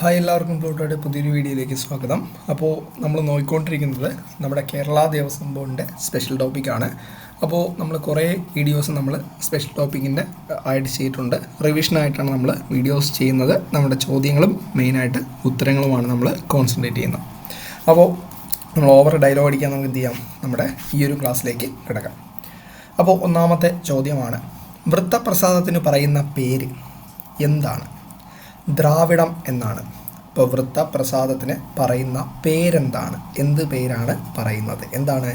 Hi എല്ലാവർക്കും പ്ലൂട്ടോയുടെ പുതിയൊരു വീഡിയോയിലേക്ക് സ്വാഗതം. അപ്പോൾ നമ്മൾ നോക്കിക്കൊണ്ടിരിക്കുന്നത് നമ്മുടെ കേരള ദേവസ്വം ബോർഡിന്റെ സ്പെഷ്യൽ ടോപ്പിക്കാണ് അപ്പോൾ നമ്മൾ കുറേ വീഡിയോസ് നമ്മൾ സ്പെഷ്യൽ ടോപ്പിക്കിന്റെ ആയിട്ട് ചെയ്തിട്ടുണ്ട്. റിവിഷനായിട്ടാണ് നമ്മൾ വീഡിയോസ് ചെയ്യുന്നത്. നമ്മുടെ ചോദ്യങ്ങളും മെയിനായിട്ട് ഉത്തരങ്ങളുമാണ് നമ്മൾ കോൺസെൻട്രേറ്റ് ചെയ്യുന്നത്. അപ്പോൾ നമ്മൾ ഓവർ ഡയലോഗ് അടിക്കാൻ നമുക്ക് എന്ത് ചെയ്യാം? നമ്മുടെ ഈ ഒരു ക്ലാസ്സിലേക്ക് കിടക്കാം. അപ്പോൾ ഒന്നാമത്തെ ചോദ്യമാണ് വൃത്തപ്രസാദത്തിന് പറയുന്ന പേര് എന്താണ്? ദ്രാവിഡം എന്നാണ്. ഇപ്പോൾ വൃത്തപ്രസാദത്തിന് പറയുന്ന പേരെന്താണ്? എന്ത് പേരാണ് പറയുന്നത്? എന്താണ്?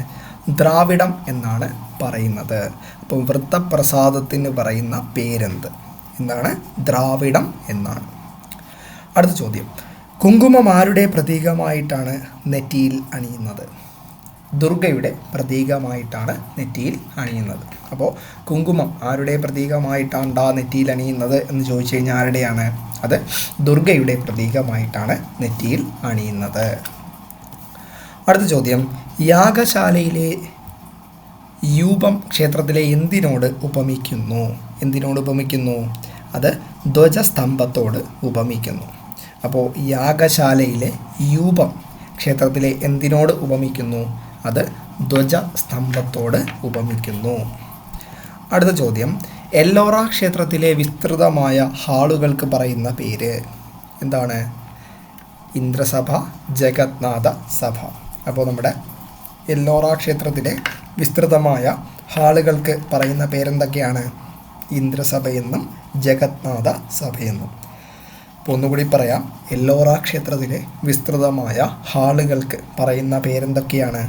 ദ്രാവിഡം എന്നാണ് പറയുന്നത്. അപ്പോൾ വൃത്തപ്രസാദത്തിന് പറയുന്ന പേരെന്ത്? എന്താണ്? ദ്രാവിഡം എന്നാണ്. അടുത്ത ചോദ്യം. കുങ്കുമം ആരുടെ പ്രതീകമായിട്ടാണ് നെറ്റിയിൽ അണിയുന്നത്? ദുർഗയുടെ പ്രതീകമായിട്ടാണ് നെറ്റിയിൽ അണിയുന്നത്. അപ്പോൾ കുങ്കുമം ആരുടെ പ്രതീകമായിട്ടാണ് ആ നെറ്റിയിൽ അണിയുന്നത് എന്ന് ചോദിച്ചു കഴിഞ്ഞാൽ ആരുടെയാണ്? അത് ദുർഗയുടെ പ്രതീകമായിട്ടാണ് നെറ്റിയിൽ അണിയുന്നത്. അടുത്ത ചോദ്യം. യാഗശാലയിലെ യൂപം ക്ഷേത്രത്തിലെ എന്തിനോട് ഉപമിക്കുന്നു? എന്തിനോട് ഉപമിക്കുന്നു? അത് ധ്വജസ്തംഭത്തോട് ഉപമിക്കുന്നു. അപ്പോൾ യാഗശാലയിലെ യൂപം ക്ഷേത്രത്തിലെ എന്തിനോട് ഉപമിക്കുന്നു? അത് ധ്വജസ്തംഭത്തോട് ഉപമിക്കുന്നു. അടുത്ത ചോദ്യം. എല്ലോറ ക്ഷേത്രത്തിലെ വിസ്തൃതമായ ഹാളുകൾക്ക് പറയുന്ന പേര് എന്താണ്? ഇന്ദ്രസഭ ജഗത്നാഥ സഭ. അപ്പോൾ നമ്മുടെ എല്ലോറ ക്ഷേത്രത്തിലെ വിസ്തൃതമായ ഹാളുകൾക്ക് പറയുന്ന പേരെന്തൊക്കെയാണ്? ഇന്ദ്രസഭയെന്നും ജഗത്നാഥ സഭയെന്നും. അപ്പോൾ ഒന്നുകൂടി പറയാം. എല്ലോറ ക്ഷേത്രത്തിലെ വിസ്തൃതമായ ഹാളുകൾക്ക് പറയുന്ന പേരെന്തൊക്കെയാണ്?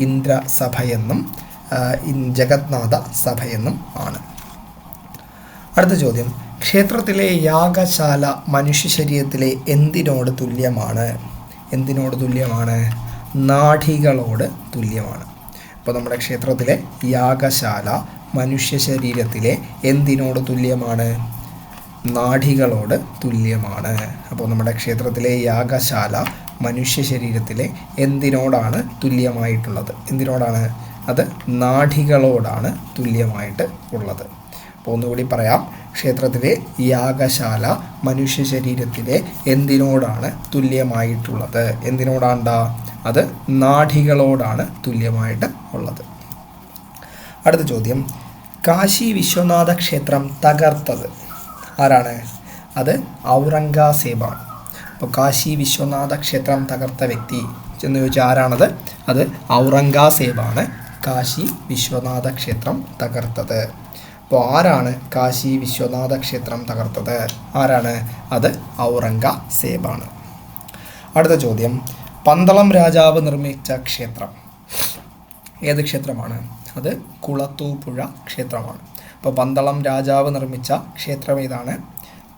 ഇന്ദ്രസഭയെന്നും ജഗത്നാഥ സഭയെന്നും ആണ്. അടുത്ത ചോദ്യം. ക്ഷേത്രത്തിലെ യാഗശാല മനുഷ്യ ശരീരത്തിലെ എന്തിനോട് തുല്യമാണ്? എന്തിനോട് തുല്യമാണ്? നാഠികളോട് തുല്യമാണ്. അപ്പോൾ നമ്മുടെ ക്ഷേത്രത്തിലെ യാഗശാല മനുഷ്യ ശരീരത്തിലെ എന്തിനോട് തുല്യമാണ്? നാഠികളോട് തുല്യമാണ്. അപ്പോൾ നമ്മുടെ ക്ഷേത്രത്തിലെ യാഗശാല മനുഷ്യ ശരീരത്തിലെ എന്തിനോടാണ് തുല്യമായിട്ടുള്ളത്? എന്തിനോടാണ്? അത് നാഠികളോടാണ് തുല്യമായിട്ട് ഉള്ളത്. അപ്പോൾ ഒന്നുകൂടി പറയാം. ക്ഷേത്രത്തിലെ യാഗശാല മനുഷ്യ ശരീരത്തിലെ എന്തിനോടാണ് തുല്യമായിട്ടുള്ളത്? എന്തിനോടാണ്ടാ? അത് നാഠികളോടാണ് തുല്യമായിട്ട് ഉള്ളത്. അടുത്ത ചോദ്യം. കാശി വിശ്വനാഥ ക്ഷേത്രം തകർത്തത് ആരാണ്? അത് ഔറംഗസേബാണ്. അപ്പോൾ കാശി വിശ്വനാഥ ക്ഷേത്രം തകർത്ത വ്യക്തി എന്ന് ചോദിച്ചാൽ ആരാണത്? അത് ഔറംഗസേബാണ് കാശി വിശ്വനാഥ ക്ഷേത്രം തകർത്തത്. അപ്പോൾ ആരാണ് കാശി വിശ്വനാഥ ക്ഷേത്രം തകർത്തത്? ആരാണ്? അത് ഔറംഗ ഔറംഗസേബാണ്. അടുത്ത ചോദ്യം. പന്തളം രാജാവ് നിർമ്മിച്ച ക്ഷേത്രം. ഏത് ക്ഷേത്രമാണ്? അത് കുളത്തൂപ്പുഴ ക്ഷേത്രമാണ്. അപ്പോൾ പന്തളം രാജാവ് നിർമ്മിച്ച ക്ഷേത്രം ഏതാണ്?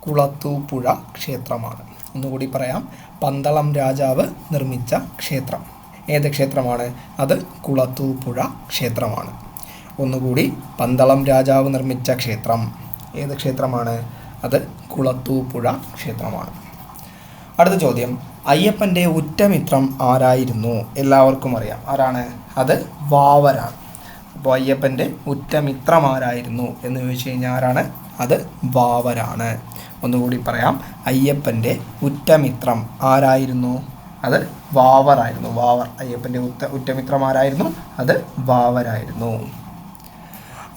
കുളത്തൂപ്പുഴ ക്ഷേത്രമാണ്. ഒന്നുകൂടി പറയാം. പന്തളം രാജാവ് നിർമ്മിച്ച ക്ഷേത്രം. ഏത് ക്ഷേത്രമാണ്? അത് കുളത്തൂപ്പുഴ ക്ഷേത്രമാണ്. ഒന്നുകൂടി പന്തളം രാജാവ് നിർമ്മിച്ച ക്ഷേത്രം. ഏത് ക്ഷേത്രമാണ്? അത് കുളത്തൂപ്പുഴ ക്ഷേത്രമാണ്. അടുത്ത ചോദ്യം. അയ്യപ്പന്റെ ഉറ്റമിത്രം ആരായിരുന്നു? എല്ലാവർക്കും അറിയാം. ആരാണ്? അത് വാവരാണ്. അപ്പോൾ അയ്യപ്പന്റെ ഉറ്റമിത്രം ആരായിരുന്നു എന്ന് ചോദിച്ചു കഴിഞ്ഞാൽ ആരാണ്? അത് വാവരാണ്. ഒന്നുകൂടി പറയാം. അയ്യപ്പന്റെ ഉറ്റമിത്രം ആരായിരുന്നു? അത് വാവറായിരുന്നു വാവർ. അയ്യപ്പന്റെ ഉറ്റ ഉറ്റമിത്രം ആരായിരുന്നു? അത് വാവരായിരുന്നു.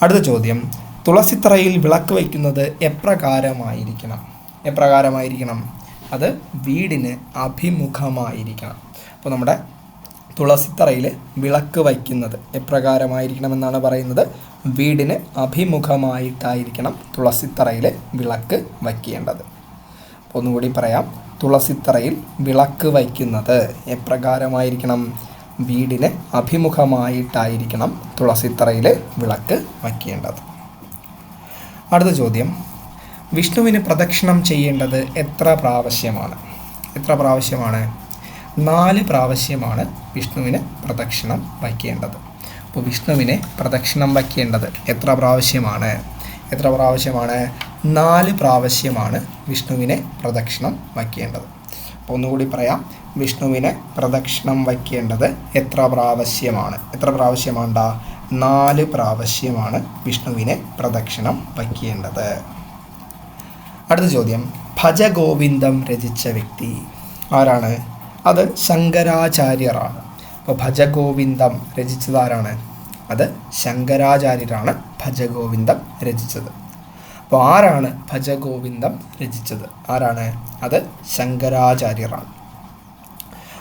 അടുത്ത ചോദ്യം. തുളസിത്തറയിൽ വിളക്ക് വയ്ക്കുന്നത് എപ്രകാരമായിരിക്കണം? എപ്രകാരമായിരിക്കണം? അത് വീടിന് അഭിമുഖമായിരിക്കണം. അപ്പോൾ നമ്മുടെ തുളസിത്തറയിൽ വിളക്ക് വയ്ക്കുന്നത് എപ്രകാരമായിരിക്കണമെന്നാണ് പറയുന്നത്. വീടിന് അഭിമുഖമായിട്ടായിരിക്കണം തുളസിത്തറയിൽ വിളക്ക് വയ്ക്കേണ്ടത്. ഒന്നുകൂടി പറയാം. തുളസിത്തറയിൽ വിളക്ക് വയ്ക്കുന്നത് എപ്രകാരമായിരിക്കണം? വീടിന് അഭിമുഖമായിട്ടായിരിക്കണം തുളസിത്തറയിലെ വിളക്ക് വയ്ക്കേണ്ടത്. അടുത്ത ചോദ്യം. വിഷ്ണുവിന് പ്രദക്ഷിണം ചെയ്യേണ്ടത് എത്ര പ്രാവശ്യമാണ്? എത്ര പ്രാവശ്യമാണ്? നാല് പ്രാവശ്യമാണ് വിഷ്ണുവിന് പ്രദക്ഷിണം വയ്ക്കേണ്ടത്. അപ്പോൾ വിഷ്ണുവിനെ പ്രദക്ഷിണം വയ്ക്കേണ്ടത് എത്ര പ്രാവശ്യമാണ്? എത്ര പ്രാവശ്യമാണ്? നാല് പ്രാവശ്യമാണ് വിഷ്ണുവിനെ പ്രദക്ഷിണം വയ്ക്കേണ്ടത്. ഒന്നുകൂടി പറയാം. വിഷ്ണുവിനെ പ്രദക്ഷിണം വയ്ക്കേണ്ടത് എത്ര പ്രാവശ്യമാണ്? എത്ര പ്രാവശ്യമാണ്ട? നാല് പ്രാവശ്യമാണ് വിഷ്ണുവിനെ പ്രദക്ഷിണം വയ്ക്കേണ്ടത്. അടുത്ത ചോദ്യം. ഭജഗോവിന്ദം രചിച്ച വ്യക്തി ആരാണ്? അത് ശങ്കരാചാര്യരാണ് അപ്പോൾ ഭജഗോവിന്ദം രചിച്ചത് ആരാണ്? അത് ശങ്കരാചാര്യരാണ് ഭജഗോവിന്ദം രചിച്ചത്. അപ്പോൾ ആരാണ് ഭജഗോവിന്ദം രചിച്ചത്? ആരാണ്? അത് ശങ്കരാചാര്യറാണ്.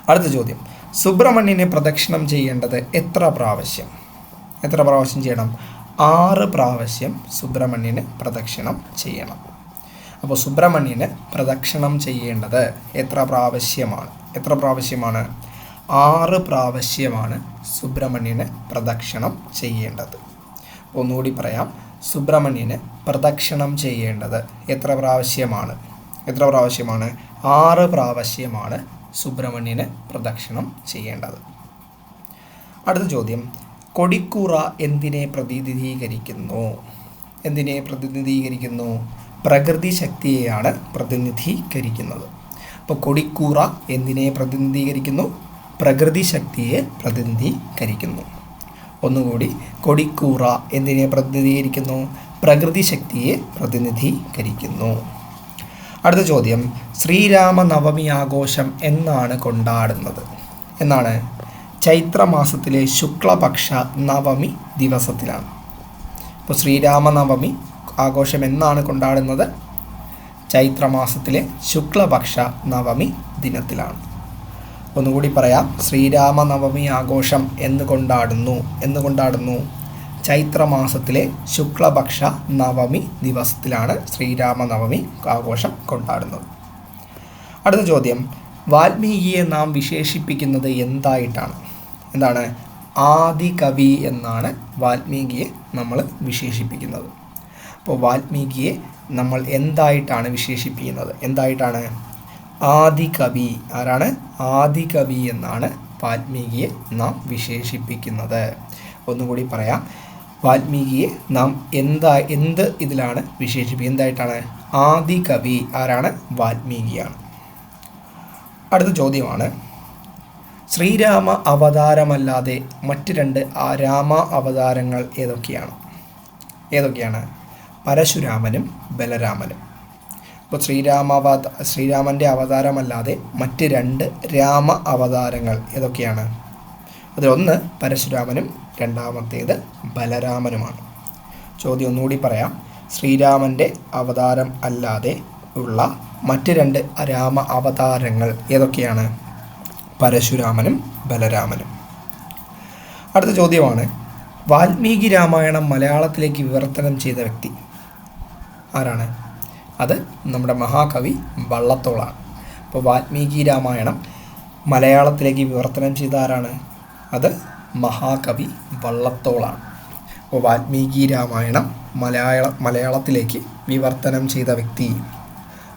അടുത്ത ചോദ്യം. സുബ്രഹ്മണ്യനെ പ്രദക്ഷിണം ചെയ്യേണ്ടത് എത്ര പ്രാവശ്യം? എത്ര പ്രാവശ്യം ചെയ്യണം? ആറ് പ്രാവശ്യം സുബ്രഹ്മണ്യന് പ്രദക്ഷിണം ചെയ്യണം. അപ്പോൾ സുബ്രഹ്മണ്യന് പ്രദക്ഷിണം ചെയ്യേണ്ടത് എത്ര പ്രാവശ്യമാണ്? എത്ര പ്രാവശ്യമാണ്? ആറ് പ്രാവശ്യമാണ് സുബ്രഹ്മണ്യന് പ്രദക്ഷിണം ചെയ്യേണ്ടത്. ഒന്നുകൂടി പറയാം. സുബ്രഹ്മണ്യന് പ്രദക്ഷിണം ചെയ്യേണ്ടത് എത്ര പ്രാവശ്യമാണ്? എത്ര പ്രാവശ്യമാണ്? ആറ് പ്രാവശ്യമാണ് സുബ്രഹ്മണ്യന് പ്രദക്ഷിണം ചെയ്യേണ്ടത്. അടുത്ത ചോദ്യം. കൊടിക്കൂറ എന്തിനെ പ്രതിനിധീകരിക്കുന്നു? എന്തിനെ പ്രതിനിധീകരിക്കുന്നു? പ്രകൃതി ശക്തിയെയാണ് പ്രതിനിധീകരിക്കുന്നത്. അപ്പോൾ കൊടിക്കൂറ എന്തിനെ പ്രതിനിധീകരിക്കുന്നു? പ്രകൃതി ശക്തിയെ പ്രതിനിധീകരിക്കുന്നു. ഒന്നുകൂടി കൊടിക്കൂറ എന്തിനെ പ്രതിനിധീകരിക്കുന്നു? പ്രകൃതി ശക്തിയെ പ്രതിനിധീകരിക്കുന്നു. അടുത്ത ചോദ്യം ശ്രീരാമനവമി ആഘോഷം എന്നാണ് കൊണ്ടാടുന്നത്. എന്നാണ്. ചൈത്രമാസത്തിലെ ശുക്ലപക്ഷ നവമി ദിവസത്തിലാണ്. ഇപ്പോൾ ശ്രീരാമനവമി ആഘോഷം എന്നാണ് കൊണ്ടാടുന്നത്? ചൈത്രമാസത്തിലെ ശുക്ലപക്ഷ നവമി ദിനത്തിലാണ്. ഒന്നുകൂടി പറയാം. ശ്രീരാമനവമി ആഘോഷം എന്ന് കൊണ്ടാടുന്നു എന്ന് കൊണ്ടാടുന്നു ചൈത്രമാസത്തിലെ ശുക്ലപക്ഷ നവമി ദിവസത്തിലാണ് ശ്രീരാമനവമി ആഘോഷം കൊണ്ടാടുന്നത്. അടുത്ത ചോദ്യം. വാൽമീകിയെ നാം വിശേഷിപ്പിക്കുന്നത് എന്തായിട്ടാണ്? എന്താണ്? ആദി കവി എന്നാണ് വാൽമീകിയെ നമ്മൾ വിശേഷിപ്പിക്കുന്നത്. അപ്പോൾ വാൽമീകിയെ നമ്മൾ എന്തായിട്ടാണ് വിശേഷിപ്പിക്കുന്നത്? എന്തായിട്ടാണ്? ആദി കവി ആരാണ്? ആദി കവി എന്നാണ് വാൽമീകിയെ നാം വിശേഷിപ്പിക്കുന്നത്. ഒന്നുകൂടി പറയാം. വാൽമീകിയെ നാം എന്താ എന്ത് ഇതിലാണ് വിശേഷിപ്പിക്കുക? എന്തായിട്ടാണ്? ആദി കവി ആരാണ്? വാൽമീകിയാണ്. അടുത്ത ചോദ്യമാണ്. ശ്രീരാമ അവതാരമല്ലാതെ മറ്റ് രണ്ട് ആ രാമ അവതാരങ്ങൾ ഏതൊക്കെയാണ്? ഏതൊക്കെയാണ്? പരശുരാമനും ബലരാമനും. അപ്പോൾ ശ്രീരാമാവത ശ്രീരാമന്റെ അവതാരമല്ലാതെ മറ്റ് രണ്ട് രാമ അവതാരങ്ങൾ ഏതൊക്കെയാണ്? അതിലൊന്ന് പരശുരാമനും രണ്ടാമത്തേത് ബലരാമനുമാണ്. ചോദ്യം ഒന്നുകൂടി പറയാം. ശ്രീരാമന്റെ അവതാരം അല്ലാതെ ഉള്ള മറ്റ് രണ്ട് രാമ അവതാരങ്ങൾ ഏതൊക്കെയാണ്? പരശുരാമനും ബലരാമനും. അടുത്ത ചോദ്യമാണ്. വാൽമീകി രാമായണം മലയാളത്തിലേക്ക് വിവർത്തനം ചെയ്ത വ്യക്തി ആരാണ്? അത് നമ്മുടെ മഹാകവി വള്ളത്തോളാണ്. അപ്പോൾ വാൽമീകി രാമായണം മലയാളത്തിലേക്ക് വിവർത്തനം ചെയ്ത ആരാണ് അത് മഹാകവി വള്ളത്തോളാണ്. അപ്പോൾ വാൽമീകി രാമായണം മലയാള മലയാളത്തിലേക്ക് വിവർത്തനം ചെയ്ത വ്യക്തി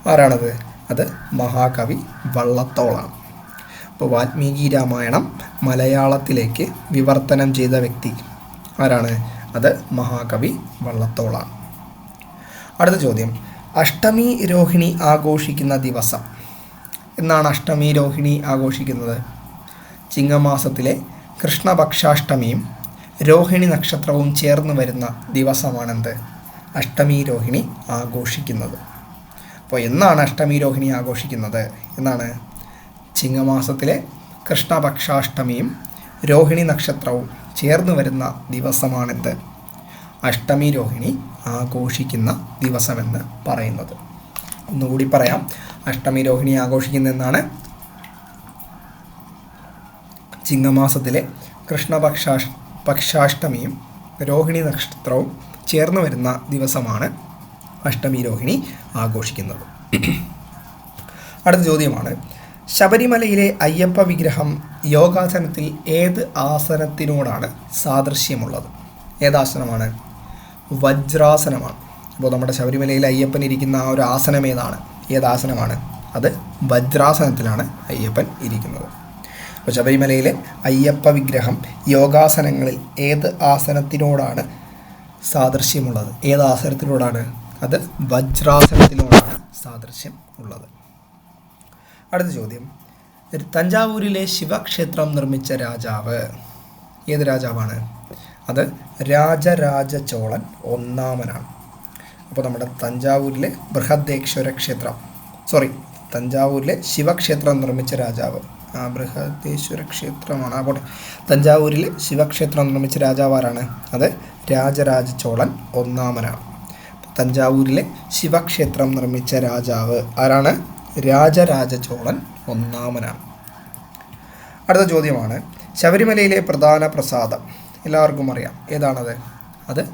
ആരാണത്? അത് മഹാകവി വള്ളത്തോളാണ്. അപ്പോൾ വാൽമീകി രാമായണം മലയാളത്തിലേക്ക് വിവർത്തനം ചെയ്ത വ്യക്തി ആരാണ്? അത് മഹാകവി വള്ളത്തോളാണ്. അടുത്ത ചോദ്യം. അഷ്ടമി രോഹിണി ആഘോഷിക്കുന്ന ദിവസം. എന്നാണ് അഷ്ടമി രോഹിണി ആഘോഷിക്കുന്നത്? ചിങ്ങമാസത്തിലെ കൃഷ്ണപക്ഷാഷ്ടമിയും രോഹിണി നക്ഷത്രവും ചേർന്ന് വരുന്ന ദിവസമാണെന്ത്? അഷ്ടമി രോഹിണി ആഘോഷിക്കുന്നത്. അപ്പോൾ എന്നാണ് അഷ്ടമി രോഹിണി ആഘോഷിക്കുന്നത്? എന്നാണ്. ചിങ്ങമാസത്തിലെ കൃഷ്ണപക്ഷാഷ്ടമിയും രോഹിണി നക്ഷത്രവും ചേർന്ന് വരുന്ന ദിവസമാണെന്ത്? അഷ്ടമി രോഹിണി ആഘോഷിക്കുന്ന ദിവസമെന്ന് പറയുന്നത്. ഒന്നുകൂടി പറയാം. അഷ്ടമി രോഹിണി ആഘോഷിക്കുന്ന എന്നാണ് ചിങ്ങമാസത്തിലെ കൃഷ്ണപക്ഷാ പക്ഷാഷ്ടമിയും രോഹിണി നക്ഷത്രവും ചേർന്ന് വരുന്ന ദിവസമാണ് അഷ്ടമി രോഹിണി ആഘോഷിക്കുന്നത്. അടുത്ത ചോദ്യമാണ്. ശബരിമലയിലെ അയ്യപ്പ വിഗ്രഹം യോഗാസനത്തിൽ ഏത് ആസനത്തിനോടാണ് സാദൃശ്യമുള്ളത്? ഏതാസനമാണ്? വജ്രാസനമാണ്. അപ്പോൾ നമ്മുടെ ശബരിമലയിൽ അയ്യപ്പൻ ഇരിക്കുന്ന ആ ഒരു ആസനം ഏതാണ്? ഏതാസനമാണ്? അത് വജ്രാസനത്തിലാണ് അയ്യപ്പൻ ഇരിക്കുന്നത്. അപ്പോൾ ശബരിമലയിലെ അയ്യപ്പ വിഗ്രഹം യോഗാസനങ്ങളിൽ ഏത് ആസനത്തിനോടാണ് സാദൃശ്യമുള്ളത്? ഏത് ആസനത്തിനോടാണ്? അത് വജ്രാസനത്തിനോടാണ് സാദൃശ്യം ഉള്ളത്. അടുത്ത ചോദ്യം. തഞ്ചാവൂരിലെ ശിവക്ഷേത്രം നിർമ്മിച്ച രാജാവ് ഏത് രാജാവാണ്? അത് രാജരാജ ചോളൻ ഒന്നാമനാണ്. അപ്പോൾ നമ്മുടെ തഞ്ചാവൂരിലെ ബൃഹദേശ്വര ക്ഷേത്രം. സോറി തഞ്ചാവൂരിലെ ശിവക്ഷേത്രം നിർമ്മിച്ച രാജാവ്. ആ ബൃഹദേശ്വര ക്ഷേത്രമാണ്. അപ്പോൾ തഞ്ചാവൂരിലെ ശിവക്ഷേത്രം നിർമ്മിച്ച രാജാവ് ആരാണ്? അത് രാജരാജ ചോളൻ ഒന്നാമനാണ് തഞ്ചാവൂരിലെ ശിവക്ഷേത്രം നിർമ്മിച്ച രാജാവ് ആരാണ്? രാജരാജ ചോളൻ ഒന്നാമനാണ്. അടുത്ത ചോദ്യമാണ്. ശബരിമലയിലെ പ്രധാന പ്രസാദം. എല്ലാവർക്കും അറിയാം. ഏതാണത്? അത്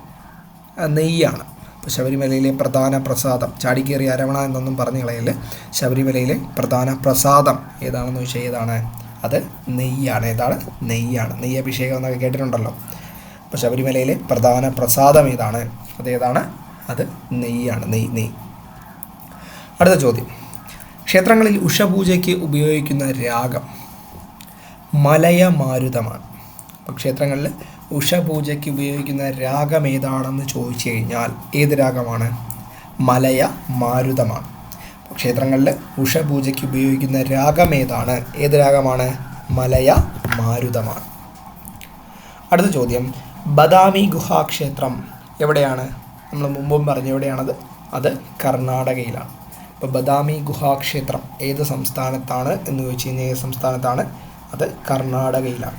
നെയ്യാണ്. ഇപ്പോൾ ശബരിമലയിലെ പ്രധാന പ്രസാദം. ചാടിക്കേറി അരവണ എന്നൊന്നും പറഞ്ഞു കളയൽ ശബരിമലയിലെ പ്രധാന പ്രസാദം ഏതാണെന്ന് ചോദിച്ചാൽ ഏതാണ്? അത് നെയ്യാണ്. ഏതാണ്? നെയ്യാണ്. നെയ്യ് അഭിഷേകം എന്നൊക്കെ കേട്ടിട്ടുണ്ടല്ലോ. അപ്പോൾ ശബരിമലയിലെ പ്രധാന പ്രസാദം ഏതാണ്? അതേതാണ് അത് നെയ്യാണ്. നെയ് നെയ് അടുത്ത ചോദ്യം. ക്ഷേത്രങ്ങളിൽ ഉഷപൂജയ്ക്ക് ഉപയോഗിക്കുന്ന രാഗം മലയമാരുതമാണ്. അപ്പോൾ ക്ഷേത്രങ്ങളിൽ ഉഷപൂജയ്ക്ക് ഉപയോഗിക്കുന്ന രാഗം ഏതാണെന്ന് ചോദിച്ചു കഴിഞ്ഞാൽ ഏത് രാഗമാണ്? മലയ മാരുതമാണ്. ക്ഷേത്രങ്ങളിൽ ഉഷപൂജയ്ക്ക് ഉപയോഗിക്കുന്ന രാഗം ഏതാണ്? ഏത് രാഗമാണ്? മലയ മാരുതമാണ്. അടുത്ത ചോദ്യം ബദാമി ഗുഹാക്ഷേത്രം എവിടെയാണ്? നമ്മൾ മുമ്പും പറഞ്ഞു എവിടെയാണത്? അത് കർണാടകയിലാണ്. അപ്പോൾ ബദാമി ഗുഹാക്ഷേത്രം ഏത് സംസ്ഥാനത്താണ് എന്ന് ചോദിച്ചു കഴിഞ്ഞാൽ ഏത് സംസ്ഥാനത്താണ്? അത് കർണാടകയിലാണ്.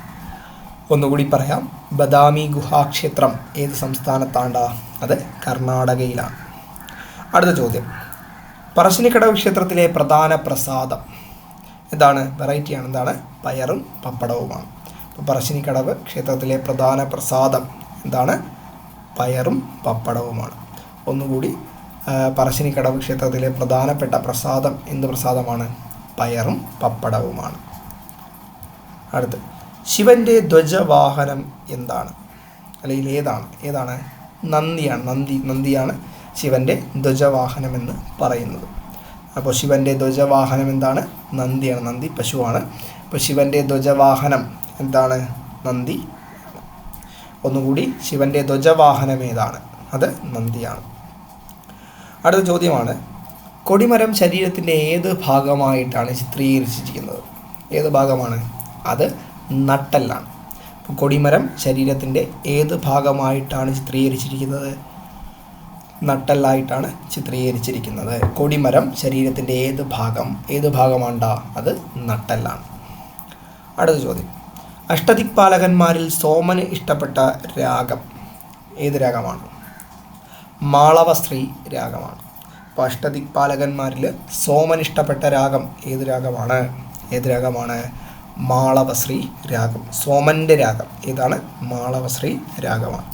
ഒന്നുകൂടി പറയാം ബദാമി ഗുഹാക്ഷേത്രം ഏത് സംസ്ഥാനത്താണ്ടാ? അത് കർണാടകയിലാണ്. അടുത്ത ചോദ്യം. പറശ്ശിനിക്കടവ് ക്ഷേത്രത്തിലെ പ്രധാന പ്രസാദം എന്താണ്? വെറൈറ്റിയാണ് എന്താണ്? പയറും പപ്പടവുമാണ്. അപ്പോൾ പറശ്ശിനിക്കടവ് ക്ഷേത്രത്തിലെ പ്രധാന പ്രസാദം എന്താണ്? പയറും പപ്പടവുമാണ്. ഒന്നുകൂടി പറശ്ശിനിക്കടവ് ക്ഷേത്രത്തിലെ പ്രധാനപ്പെട്ട പ്രസാദം എന്ത് പ്രസാദമാണ്? പയറും പപ്പടവുമാണ്. അടുത്ത്. ശിവന്റെ ധ്വജവാഹനം എന്താണ്? അല്ലെങ്കിൽ ഏതാണ്? ഏതാണ്? നന്ദിയാണ്. നന്ദി നന്ദിയാണ് ശിവന്റെ ധ്വജവാഹനം എന്ന് പറയുന്നത്. അപ്പോൾ ശിവന്റെ ധ്വജവാഹനം എന്താണ്? നന്ദിയാണ്. നന്ദി പശുവാണ്. അപ്പോൾ ശിവന്റെ ധ്വജവാഹനം എന്താണ്? നന്ദി. ഒന്നുകൂടി ശിവന്റെ ധ്വജവാഹനം ഏതാണ്? അത് നന്ദിയാണ്. അടുത്ത ചോദ്യമാണ് കൊടിമരം ശരീരത്തിന്റെ ഏത് ഭാഗമായിട്ടാണ് ചിത്രീകരിച്ചിരിക്കുന്നത്? ഏത് ഭാഗമാണ്? അത് നട്ടെല്ലാണ്. അപ്പോൾ കൊടിമരം ശരീരത്തിന്റെ ഏത് ഭാഗമായിട്ടാണ് ചിത്രീകരിച്ചിരിക്കുന്നത്? നട്ടെല്ലായിട്ടാണ് ചിത്രീകരിച്ചിരിക്കുന്നത്. കൊടിമരം ശരീരത്തിന്റെ ഏത് ഭാഗം? ഏത് ഭാഗമാണ്ടാ? അത് നട്ടെല്ലാണ്. അടുത്ത ചോദ്യം. അഷ്ടദിക്പാലകന്മാരിൽ സോമന് ഇഷ്ടപ്പെട്ട രാഗം ഏത് രാഗമാണ്? മാളവശ്രീ രാഗമാണ്. അപ്പോൾ അഷ്ടദിക്പാലകന്മാരിൽ സോമൻ ഇഷ്ടപ്പെട്ട രാഗം ഏത് രാഗമാണ്? ഏത് രാഗമാണ്? മാളവശ്രീ രാഗം സോമന്റെ രാഗം. ഏതാണ് മാളവശ്രീ രാഗമാണ്.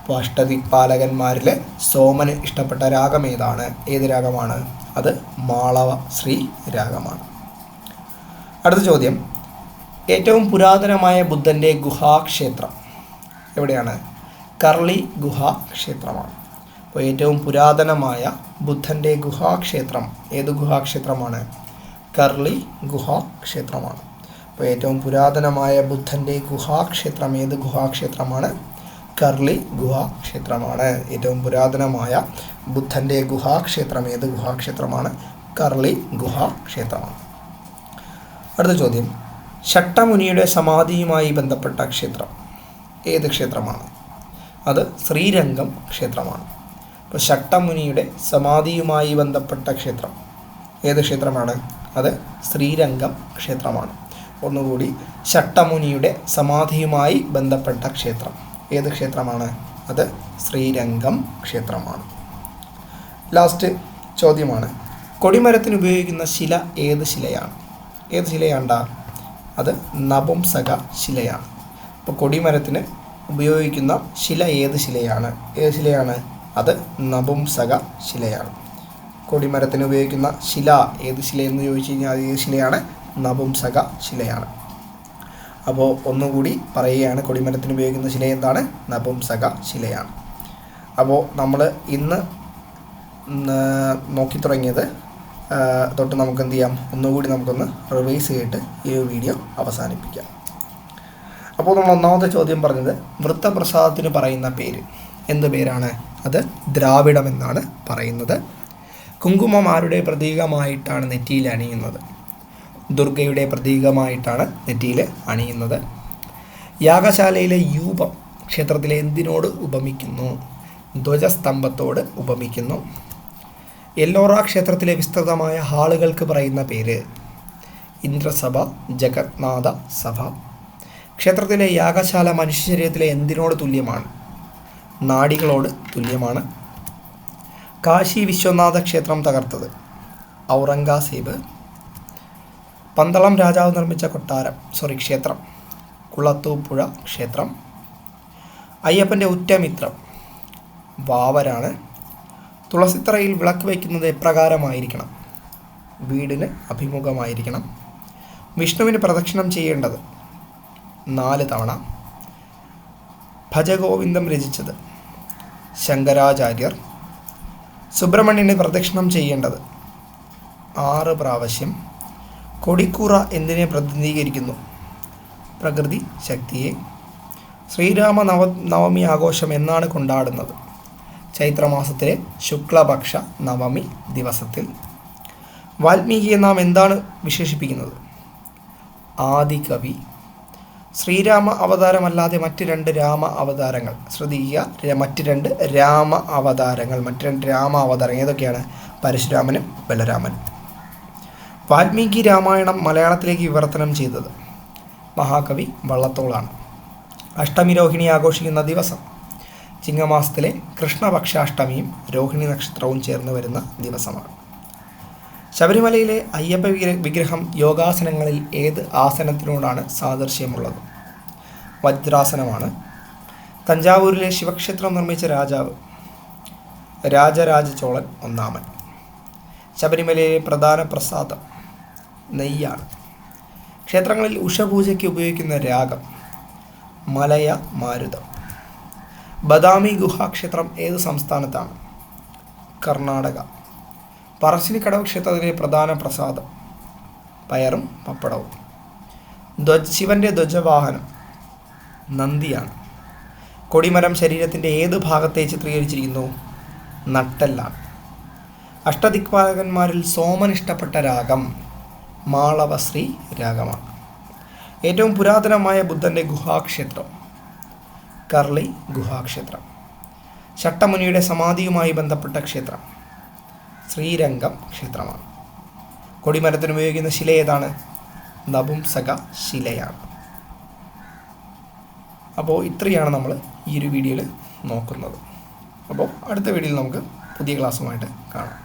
അപ്പോൾ അഷ്ടദിക്പാലകന്മാരിൽ സോമന് ഇഷ്ടപ്പെട്ട രാഗം ഏതാണ്? ഏത് രാഗമാണ്? അത് മാളവശ്രീ രാഗമാണ്. അടുത്ത ചോദ്യം. ഏറ്റവും പുരാതനമായ ബുദ്ധന്റെ ഗുഹാക്ഷേത്രം എവിടെയാണ്? കർളി ഗുഹാക്ഷേത്രമാണ്. അപ്പോൾ ഏറ്റവും പുരാതനമായ ബുദ്ധന്റെ ഗുഹാക്ഷേത്രം ഏത് ഗുഹാക്ഷേത്രമാണ്? കർളി ഗുഹാക്ഷേത്രമാണ്. അപ്പോൾ ഏറ്റവും പുരാതനമായ ബുദ്ധന്റെ ഗുഹാക്ഷേത്രം ഏത് ഗുഹാക്ഷേത്രമാണ്? കർളി ഗുഹാക്ഷേത്രമാണ്. ഏറ്റവും പുരാതനമായ ബുദ്ധന്റെ ഗുഹാക്ഷേത്രം ഏത് ഗുഹാക്ഷേത്രമാണ്? കർളി ഗുഹാക്ഷേത്രമാണ്. അടുത്ത ചോദ്യം. ഷട്ടമുനിയുടെ സമാധിയുമായി ബന്ധപ്പെട്ട ക്ഷേത്രം ഏത് ക്ഷേത്രമാണ്? അത് ശ്രീരംഗം ക്ഷേത്രമാണ്. അപ്പോൾ ഷട്ടമുനിയുടെ സമാധിയുമായി ബന്ധപ്പെട്ട ക്ഷേത്രം ഏത് ക്ഷേത്രമാണ്? അത് ശ്രീരംഗം ക്ഷേത്രമാണ്. ഒന്നുകൂടി ഷട്ടമുനിയുടെ സമാധിയുമായി ബന്ധപ്പെട്ട ക്ഷേത്രം. ഏത് ക്ഷേത്രമാണ്? അത് ശ്രീരംഗം ക്ഷേത്രമാണ്. ലാസ്റ്റ് ചോദ്യമാണ്. കൊടിമരത്തിന് ഉപയോഗിക്കുന്ന ശില ഏത് ശിലയാണ്? ഏത് ശിലയാണ്ട? അത് നപുംസക ശിലയാണ്. അപ്പോൾ കൊടിമരത്തിന് ഉപയോഗിക്കുന്ന ശില ഏത് ശിലയാണ്? ഏത് ശിലയാണ്? അത് നപുംസക ശിലയാണ്. കൊടിമരത്തിന് ഉപയോഗിക്കുന്ന ശില ഏത് ശിലയെന്ന് ചോദിച്ചു കഴിഞ്ഞാൽ ഏത് ശിലയാണ്? നപുംസക ശിലയാണ്. അപ്പോൾ ഒന്നുകൂടി പറയുകയാണ് കൊടിമരത്തിന് ഉപയോഗിക്കുന്ന ശില എന്താണ്? നപുംസക ശിലയാണ്. അപ്പോൾ നമ്മൾ ഇന്ന് നോക്കി തുടങ്ങിയത് തൊട്ട് നമുക്ക് എന്ത് ചെയ്യാം? ഒന്നുകൂടി നമുക്കൊന്ന് റിവൈസ് ചെയ്തിട്ട് ഈ വീഡിയോ അവസാനിപ്പിക്കാം. അപ്പോൾ നമ്മൾ ഒന്നാമത്തെ ചോദ്യം പറഞ്ഞത് വൃത്തപ്രസാദത്തിന് പറയുന്ന പേര്. എന്ത് പേരാണ്? അത് ദ്രാവിഡം എന്നാണ് പറയുന്നത്. കുങ്കുമം ആരുടെ പ്രതീകമായിട്ടാണ് നെറ്റിയിൽ അണിയുന്നത്? ദുർഗയുടെ പ്രതീകമായിട്ടാണ് നെറ്റിയിൽ അണിയുന്നത്. യാഗശാലയിലെ യൂപം ക്ഷേത്രത്തിലെ എന്തിനോട് ഉപമിക്കുന്നു? ധ്വജസ്തംഭത്തോട് ഉപമിക്കുന്നു. എല്ലോറ ക്ഷേത്രത്തിലെ വിസ്തൃതമായ ഹാളുകൾക്ക് പറയുന്ന പേര് ഇന്ദ്രസഭ ജഗന്നാഥ സഭ. ക്ഷേത്രത്തിലെ യാഗശാല മനുഷ്യ ശരീരത്തിലെ എന്തിനോട് തുല്യമാണ്? നാടികളോട് തുല്യമാണ്. കാശി വിശ്വനാഥ ക്ഷേത്രം തകർത്തത്. ഔറംഗസേബ് പന്തളം രാജാവ് നിർമ്മിച്ച കൊട്ടാരം സോറി ക്ഷേത്രം. കുളത്തൂപ്പുഴ ക്ഷേത്രം. അയ്യപ്പന്റെ ഉറ്റമിത്രം. വാവരാണ്. തുളസിത്തറയിൽ വിളക്ക് വയ്ക്കുന്നത് എപ്രകാരമായിരിക്കണം? വീടിന് അഭിമുഖമായിരിക്കണം. വിഷ്ണുവിന് പ്രദക്ഷിണം ചെയ്യേണ്ടത് നാല് തവണ. ഭജഗോവിന്ദം രചിച്ചത് ശങ്കരാചാര്യർ. സുബ്രഹ്മണ്യന് പ്രദക്ഷിണം ചെയ്യേണ്ടത് ആറ് പ്രാവശ്യം. കൊടിക്കൂറ എന്തിനെ പ്രതിനിധീകരിക്കുന്നു? പ്രകൃതി ശക്തിയെ. ശ്രീരാമ നവ നവമി ആഘോഷം എന്നാണ് കൊണ്ടാടുന്നത്. ചൈത്രമാസത്തിലെ ശുക്ലപക്ഷ നവമി ദിവസത്തിൽ. വാൽമീകിയെ നാം എന്താണ് വിശേഷിപ്പിക്കുന്നത്? ആദികവി. ശ്രീരാമ അവതാരമല്ലാതെ മറ്റ് രണ്ട് രാമ അവതാരങ്ങൾ. ശ്രദ്ധിക്കുക മറ്റ് രണ്ട് രാമ അവതാരങ്ങൾ മറ്റ് രണ്ട് രാമ അവതാരങ്ങൾ. ഏതൊക്കെയാണ്? പരശുരാമനും ബലരാമനും. വാൽമീകി രാമായണം മലയാളത്തിലേക്ക് വിവർത്തനം ചെയ്തത് മഹാകവി വള്ളത്തോളാണ്. അഷ്ടമി രോഹിണി ആഘോഷിക്കുന്ന ദിവസം ചിങ്ങമാസത്തിലെ കൃഷ്ണപക്ഷാഷ്ടമിയും രോഹിണി നക്ഷത്രവും ചേർന്ന് വരുന്ന ദിവസമാണ്. ശബരിമലയിലെ അയ്യപ്പ വിഗ്ര- വിഗ്രഹം യോഗാസനങ്ങളിൽ ഏത് ആസനത്തിനോടാണ് സാദൃശ്യമുള്ളത്? വജ്രാസനമാണ്. തഞ്ചാവൂരിലെ ശിവക്ഷേത്രം നിർമ്മിച്ച രാജാവ് രാജരാജ ചോളൻ ഒന്നാമൻ. ശബരിമലയിലെ പ്രധാന പ്രസാദം നെയ്യാണ്. ക്ഷേത്രങ്ങളിൽ ഉഷപൂജയ്ക്ക് ഉപയോഗിക്കുന്ന രാഗം മലയ മാരുതം. ബദാമി ഗുഹാക്ഷേത്രം ഏത് സംസ്ഥാനത്താണ്? കർണാടക. പറശ്ശിനിക്കടവ് ക്ഷേത്രത്തിലെ പ്രധാന പ്രസാദം പയറും പപ്പടവും. ധ്വജ ശിവന്റെ ധ്വജവാഹനം നന്ദിയാണ്. കൊടിമരം ശരീരത്തിന്റെ ഏത് ഭാഗത്തെ ചിത്രീകരിച്ചിരിക്കുന്നു? നട്ടെല്ലാണ്. അഷ്ടദിക്പാലകന്മാരിൽ സോമൻ ഇഷ്ടപ്പെട്ട രാഗം മാളവശ്രീ രാഗമാണ്. ഏറ്റവും പുരാതനമായ ബുദ്ധന്റെ ഗുഹാക്ഷേത്രം കർളി ഗുഹാക്ഷേത്രം. ശട്ടമുനിയുടെ സമാധിയുമായി ബന്ധപ്പെട്ട ക്ഷേത്രം ശ്രീരംഗം ക്ഷേത്രമാണ്. കൊടിമരത്തിന് ഉപയോഗിക്കുന്ന ശില ഏതാണ്? നപുംസക ശിലയാണ്. അപ്പോൾ ഇത്രയാണ് നമ്മൾ ഈ ഒരു വീഡിയോയിൽ നോക്കുന്നത്. അപ്പോൾ അടുത്ത വീഡിയോയിൽ നമുക്ക് പുതിയ ക്ലാസ്സുമായിട്ട് കാണാം.